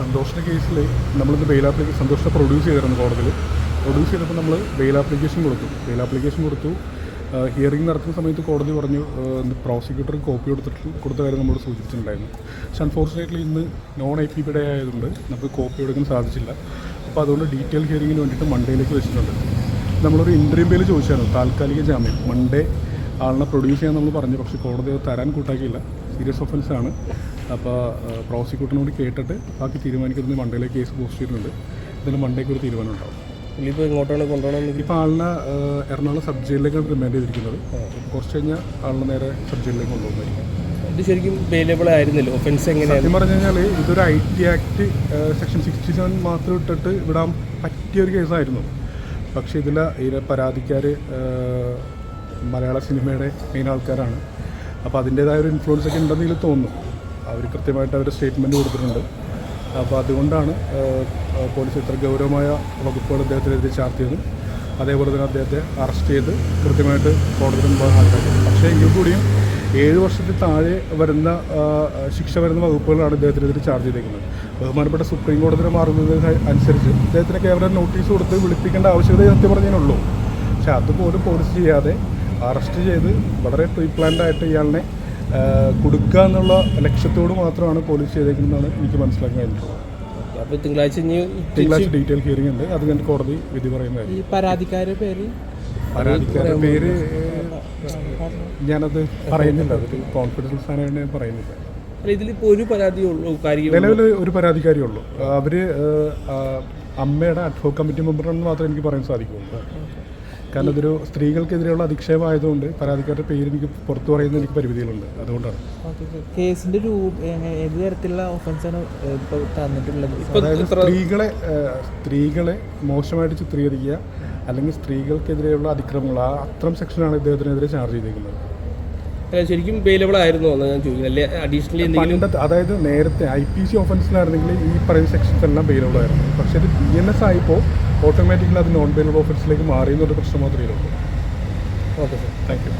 സന്തോഷിന്റെ കേസിൽ നമ്മളിന്ന് bail application സന്തോഷത്തെ പ്രൊഡ്യൂസ് ചെയ്തിരുന്നു കോടതിയിൽ. പ്രൊഡ്യൂസ് ചെയ്തപ്പോൾ നമ്മൾ ബെയിൽ ആപ്ലിക്കേഷൻ കൊടുത്തു. ബെയിൽ ആപ്ലിക്കേഷൻ കൊടുത്തു. ഹിയറിംഗ് നടത്തുന്ന സമയത്ത് കോടതി പറഞ്ഞു പ്രോസിക്യൂട്ടർ കോപ്പി കൊടുത്തിട്ട് കൊടുത്ത കാര്യം നമ്മളോട് സൂചിപ്പിച്ചിട്ടുണ്ടായിരുന്നു. പക്ഷെ അൺഫോർച്ചുനേറ്റ്ലി ഇന്ന് നോൺ ഐ പി ഡേ ആയതുകൊണ്ട് നമുക്ക് കോപ്പി എടുക്കാൻ സാധിച്ചില്ല. അപ്പോൾ അതുകൊണ്ട് ഡീറ്റെയിൽ ഹിയറിങ്ങിന് വേണ്ടിയിട്ട് മൺഡേയിലേക്ക് വെച്ചിട്ടുണ്ട്. നമ്മളൊരു ഇന്റർവ്യൂ പേര് ചോദിച്ചായിരുന്നു താൽക്കാലിക ജാമ്യം. മൺഡേ ആളിനെ പ്രൊഡ്യൂസ് ചെയ്യാൻ നമ്മൾ പറഞ്ഞു പക്ഷേ കോടതി അത് തരാൻ കൂട്ടാക്കിയില്ല. സീരിയസ് ഒഫൻസ് ആണ് അപ്പോൾ പ്രോസിക്യൂട്ടറിനോട് കേട്ടിട്ട് ബാക്കി തീരുമാനിക്കുന്നത് മണ്ടേയിലെ കേസ് പോസ്റ്റ് ചെയ്തിട്ടുണ്ട്. ഇതിന് മണ്ടേക്ക് ഒരു തീരുമാനം ഉണ്ടാവും ഇനിയിപ്പോൾ ഇങ്ങോട്ടാണ് കൊണ്ടുപോകണമെന്ന് ഇപ്പോൾ ആളിനെ എറണാകുളം സബ് ജയിലിലേക്കാണ് റിമാൻഡ് ചെയ്തിരിക്കുന്നത്. കുറച്ച് കഴിഞ്ഞാൽ ആളിനെ നേരെ സബ് ജയിലിലേക്ക് കൊണ്ടുപോകുന്നതായിരിക്കും. ഇത് ശരിക്കും ആയിരുന്നില്ല? ഒഫൻസ് എങ്ങനെയാണ് സത്യം പറഞ്ഞു കഴിഞ്ഞാൽ ഇതൊരു I T act section sixty seven മാത്രം ഇട്ടിട്ട് വിടാൻ പറ്റിയ ഒരു കേസായിരുന്നു. പക്ഷേ ഇതിൽ ഇതിലെ പരാതിക്കാർ മലയാള സിനിമയുടെ മെയിൻ ആൾക്കാരാണ്. അപ്പോൾ അതിന്റേതായ ഒരു ഇൻഫ്ലുവൻസ് ഒക്കെ ഉണ്ടെന്ന് തോന്നുന്നു. അവർ കൃത്യമായിട്ട് അവർ സ്റ്റേറ്റ്മെന്റ് കൊടുത്തിട്ടുണ്ട്. അപ്പോൾ അതുകൊണ്ടാണ് പോലീസ് ഇത്ര ഗൗരവമായ വകുപ്പുകൾ അദ്ദേഹത്തിനെതിരെ ചാർജ് ചാർത്തിയതും. അതേപോലെ തന്നെ അദ്ദേഹത്തെ അറസ്റ്റ് ചെയ്ത് കൃത്യമായിട്ട് കോടതിയിൽ മുമ്പ് ഹാജരാക്കിയത് പക്ഷേ എങ്കിൽ കൂടിയും ഏഴ് വർഷത്തിൽ താഴെ വരുന്ന ശിക്ഷ വരുന്ന വകുപ്പുകളാണ് ഇദ്ദേഹത്തിനെതിരെ ചാർജ് ചെയ്തേക്കുന്നത്. ബഹുമാനപ്പെട്ട സുപ്രീം കോടതിയുടെ മാറുന്നത് അനുസരിച്ച് ഇദ്ദേഹത്തിന് കേവലം നോട്ടീസ് കൊടുത്ത് വിളിപ്പിക്കേണ്ട ആവശ്യകത സത്യം പറഞ്ഞതിനുള്ളൂ പക്ഷേ അതുപോലും പോലീസ് ചെയ്യാതെ അറസ്റ്റ് ചെയ്ത് വളരെ പ്രീ പ്ലാൻഡ് ആയിട്ട് ഇയാളിനെ കൊടുക്കുക എന്നുള്ള ലക്ഷ്യത്തോട് മാത്രമാണ് പോലീസ് ചെയ്തേക്കുന്നതെന്നാണ് എനിക്ക് മനസ്സിലാക്കാൻ കഴിഞ്ഞിട്ടുള്ളത് അപ്പോൾ തിങ്കളാഴ്ച ഇനി തിങ്കളാഴ്ച ഡീറ്റെയിൽ ഹിയറിംഗ് ഉണ്ട്. അത് കഴിഞ്ഞ് കോടതി വിധി പറയുന്നതായിരിക്കും ഈ പരാതിക്കാരുടെ പേര്? പരാതിക്കാരുടെ പേര് ഞാനത് പറയുന്നില്ല. അതൊരു കോൺഫിഡൻസ് സാധനമാണ് ഞാൻ പറയുന്നില്ല. ഇതിലിപ്പോൾ ഒരു നിലവിൽ ഒരു പരാതിക്കാരി ഉള്ളൂ. അവർ അമ്മയുടെ അഡ്വോ കമ്മിറ്റി മെമ്പറാണെന്ന് മാത്രമേ എനിക്ക് പറയാൻ സാധിക്കുള്ളൂ കാരണം ഇതൊരു സ്ത്രീകൾക്കെതിരെയുള്ള അധിക്ഷേപമായതുകൊണ്ട് പരാതിക്കാരുടെ പേര് എനിക്ക് പുറത്തു പറയുന്ന എനിക്ക് പരിമിതികളുണ്ട്. അതുകൊണ്ടാണ്. കേസിന്റെ ഏത് തരത്തിലുള്ള ഓഫൻസാണ് ഇപ്പോൾ തന്നിട്ടുള്ളത്? അതായത് സ്ത്രീകളെ സ്ത്രീകളെ മോശമായിട്ട് ചിത്രീകരിക്കുക അല്ലെങ്കിൽ സ്ത്രീകൾക്കെതിരെയുള്ള അതിക്രമങ്ങൾ ആ അത്തരം സെക്ഷനാണ് ഇദ്ദേഹത്തിനെതിരെ ചാർജ് ചെയ്തിരിക്കുന്നത് ശരിക്കും ബെയിലബിൾ ആയിരുന്നു എന്ന് ഞാൻ ചോദിക്കുന്നത്? അല്ലെ അഡീഷണലി എന്തെങ്കിലും പണ്ടത്തെ അതായത് നേരത്തെ ഐ പി സി ഒഫൻസിലായിരുന്നെങ്കിൽ ഈ പറയുന്ന സെക്ഷൻസ് എല്ലാം അവൈലബിൾ ആയിരുന്നു. പക്ഷേ ഇത് ബി എൻ എസ് ആയപ്പോൾ ഓട്ടോമാറ്റിക്കലി അത് നോൺ ബെയിലബിൾ ഓഫീസിലേക്ക് മാറിയെന്നൊരു പ്രശ്നം മാത്രമേ ഉള്ളൂ. Okay sir thank you